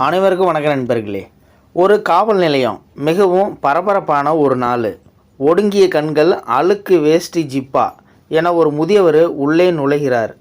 அனைவருக்கும் வணக்கம் நண்பர்களே. ஒரு காவல் நிலையம் மிகவும் பரபரப்பான ஒரு நாள். ஒடுங்கிய கண்கள் அழுக்கு வேஷ்டி ஜிப்பா என ஒரு முதியவர் உள்ளே நுழைகிறார்.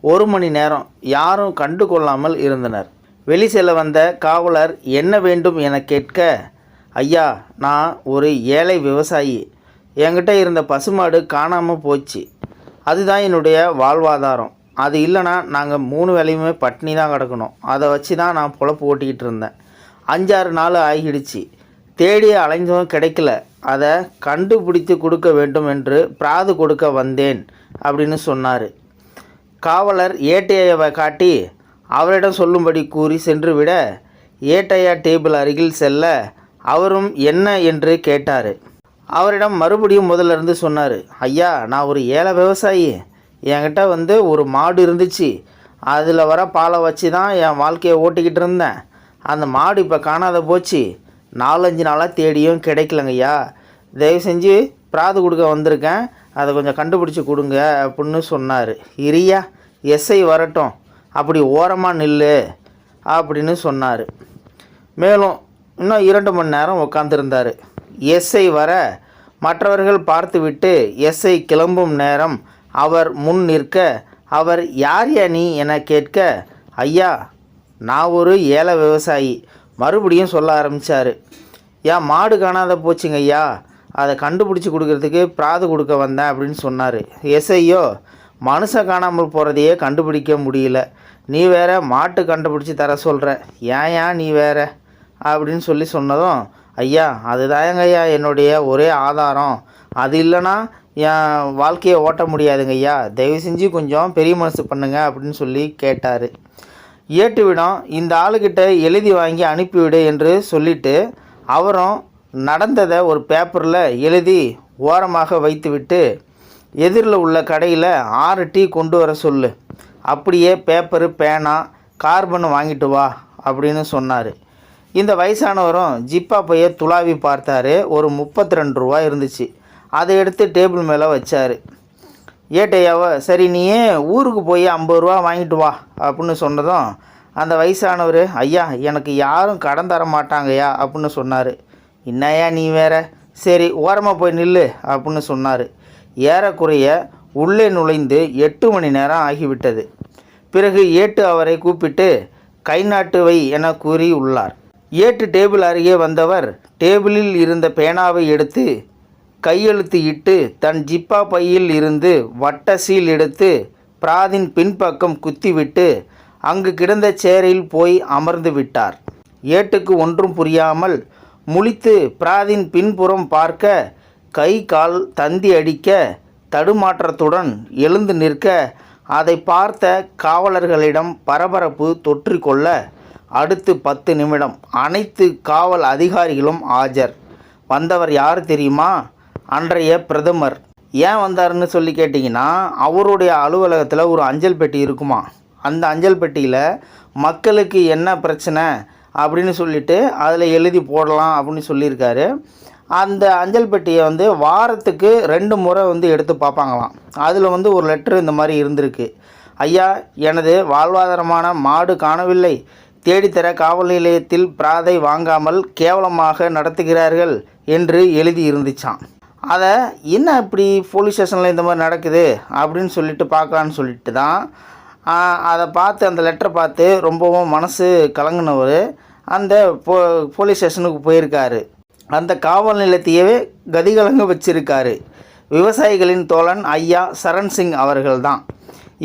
ஒரு மணி நேரம் யாரும் கண்டு கொள்ளாமல் இருந்தனர். வெளி செல்ல வந்த காவலர் என்ன வேண்டும் என கேட்க ஐயா நான் ஒரு ஏழை விவசாயி. என்கிட்ட இருந்த பசுமாடு காணாமல் போச்சு. அதுதான் என்னுடைய வாழ்வாதாரம். அது இல்லைன்னா நாங்கள் மூணு வேலையுமே பட்டினி தான் கிடக்கணும். அதை வச்சு தான் நான் பொழப்பு ஓட்டிக்கிட்டு இருந்தேன். அஞ்சாறு நாள் ஆகிடுச்சு. தேடி அலைஞ்சும் கிடைக்கல. அதை கண்டுபிடித்து கொடுக்க வேண்டும் என்று பிராது கொடுக்க வந்தேன் அப்படின்னு சொன்னார். காவலர் ஏட்டையை காட்டி அவரிடம் சொல்லும்படி கூறி சென்றுவிட ஏட்டையா டேபிள் அருகில் செல்ல அவரும் என்ன என்று கேட்டார். அவரிடம் மறுபடியும் முதல்ல இருந்து சொன்னார் ஐயா நான் ஒரு ஏழை விவசாயி. என்கிட்ட வந்து ஒரு மாடு இருந்துச்சு. அதில் வர பாலை வச்சு தான் என் வாழ்க்கையை ஓட்டிக்கிட்டு இருந்தேன். அந்த மாடு இப்போ காணாத போச்சு. நாலஞ்சு நாளாக தேடியும் கிடைக்கலங்கய்யா தயவு செஞ்சு பிராது கொடுக்க வந்திருக்கேன். அதை கொஞ்சம் கண்டுபிடிச்சி கொடுங்க அப்படின்னு சொன்னார். இரியா எஸ்ஐ வரட்டும். அப்படி ஓரமாக நில்லு அப்படின்னு சொன்னார். மேலும் இன்னும் இரண்டு மணி நேரம் உட்காந்துருந்தார் எஸ்ஐ வர மற்றவர்கள் பார்த்துவிட்டு எஸ்ஐ கிளம்பும் நேரம் அவர் முன் நிற்க அவர் யார் யா நீ? என கேட்க ஐயா நான் ஒரு ஏழை விவசாயி. மறுபடியும் சொல்ல ஆரம்பித்தார் ஏன் மாடு காணாத போச்சுங்க ஐயா. அதை கண்டுபிடிச்சி கொடுக்கறதுக்கு பிராது கொடுக்க வந்தேன் அப்படின்னு சொன்னார். எஸ்ஐயோ மனுஷன் காணாமல் போகிறதையே கண்டுபிடிக்க முடியல. நீ வேற மாட்டு கண்டுபிடிச்சி தர சொல்கிற ஏன் ஏன் நீ வேற? அப்படின்னு சொல்லி சொன்னதும் ஐயா அதுதாங்க ஐயா என்னுடைய ஒரே ஆதாரம். அது இல்லைன்னா என் வாழ்க்கையை ஓட்ட முடியாதுங்க ஐயா. தயவு செஞ்சு கொஞ்சம் பெரிய மனசு பண்ணுங்க அப்படின்னு சொல்லி கேட்டார். ஏட்டுவிடம் இந்த ஆளுக்கிட்ட எழுதி வாங்கி அனுப்பிவிடு என்று சொல்லிட்டு அவரும் நடந்ததை ஒரு பேப்பரில் எழுதி ஓரமாக வைத்துவிட்டு எதிரில் உள்ள கடையில் ஆறு டீ கொண்டு வர சொல்லு. அப்படியே பேப்பரு பேனா கார்பன் வாங்கிட்டு வா அப்படின்னு சொன்னார். இந்த வயசானவரும் ஜிப்பா பைய துளாவி பார்த்தாரு. ஒரு முப்பத்தி ரெண்டு ரூபா இருந்துச்சு. அதை எடுத்து டேபிள் மேலே வச்சார். ஏட்டையாவோ சரி நீயே ஊருக்கு போய் ஐம்பது ரூபா வாங்கிட்டு வா அப்படின்னு சொன்னதும் அந்த வயசானவர் ஐயா எனக்கு யாரும் கடன் தர மாட்டாங்கய்யா அப்படின்னு சொன்னார். என்னையா நீ வேற? சரி ஓரமாக போய் நில்லு அப்படின்னு சொன்னார். ஏறக்குறைய உள்ளே நுழைந்து எட்டு மணி நேரம் ஆகிவிட்டது. பிறகு ஏட்டு அவரை கூப்பிட்டு கை நாட்டு வை என கூறி உள்ளார் ஏட்டு டேபிள் அருகே வந்தவர் டேபிளில் இருந்த பேனாவை எடுத்து கையெழுத்து இட்டு தன் ஜிப்பா பையில் இருந்து வட்ட சீல் எடுத்து பிராதின் பின்பக்கம் குத்திவிட்டு அங்கு கிடந்த சேரில் போய் அமர்ந்து விட்டார். ஏட்டுக்கு ஒன்றும் புரியாமல் முழித்து பிராதின் பின்புறம் பார்க்க கை கால் தந்தி அடிக்க தடுமாற்றத்துடன் எழுந்து நிற்க அதை பார்த்த காவலர்களிடம் பரபரப்பு தொற்றிக்கொள்ள அடுத்து பத்து நிமிடம். அனைத்து காவல் அதிகாரிகளும் ஆஜர். வந்தவர் யார் தெரியுமா? அன்றைய பிரதமர். ஏன் வந்தாருன்னு சொல்லி கேட்டிங்கன்னா அவருடைய அலுவலகத்தில் ஒரு அஞ்சல் பெட்டி இருக்குமா? அந்த அஞ்சல் பெட்டியில் மக்களுக்கு என்ன பிரச்சனை அப்படின்னு சொல்லிட்டு அதில் எழுதி போடலாம் அப்படின்னு சொல்லியிருக்காரு. அந்த அஞ்சல் பெட்டியை வந்து வாரத்துக்கு ரெண்டு முறை வந்து எடுத்து பார்ப்பாங்களாம். அதில் வந்து ஒரு லெட்ரு இந்த மாதிரி இருந்திருக்கு. ஐயா எனது வாழ்வாதாரமான மாடு காணவில்லை. தேடித்தர காவல் நிலையத்தில் பிராதை வாங்காமல் கேவலமாக நடத்துகிறார்கள் என்று எழுதி இருந்துச்சான் அதை என்ன இப்படி போலீஸ் ஸ்டேஷனில் இந்த மாதிரி நடக்குது அப்படின்னு சொல்லிட்டு பார்க்கலான்னு சொல்லிட்டு தான் அதை பார்த்து அந்த லெட்டரை பார்த்து ரொம்பவும் மனசு கலங்கினவர் அந்த போ போலீஸ் ஸ்டேஷனுக்கு போயிருக்காரு. அந்த காவல் நிலையத்தையவே கதிகலங்க வச்சிருக்காரு. விவசாயிகளின் தோழன் ஐயா சரண் சிங் அவர்கள்தான்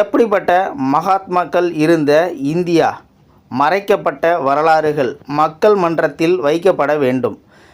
எப்படிப்பட்ட மகாத்மாக்கள் இருந்த இந்தியா மறைக்கப்பட்ட வரலாறுகள் மக்கள் மன்றத்தில் வைக்கப்பட வேண்டும்.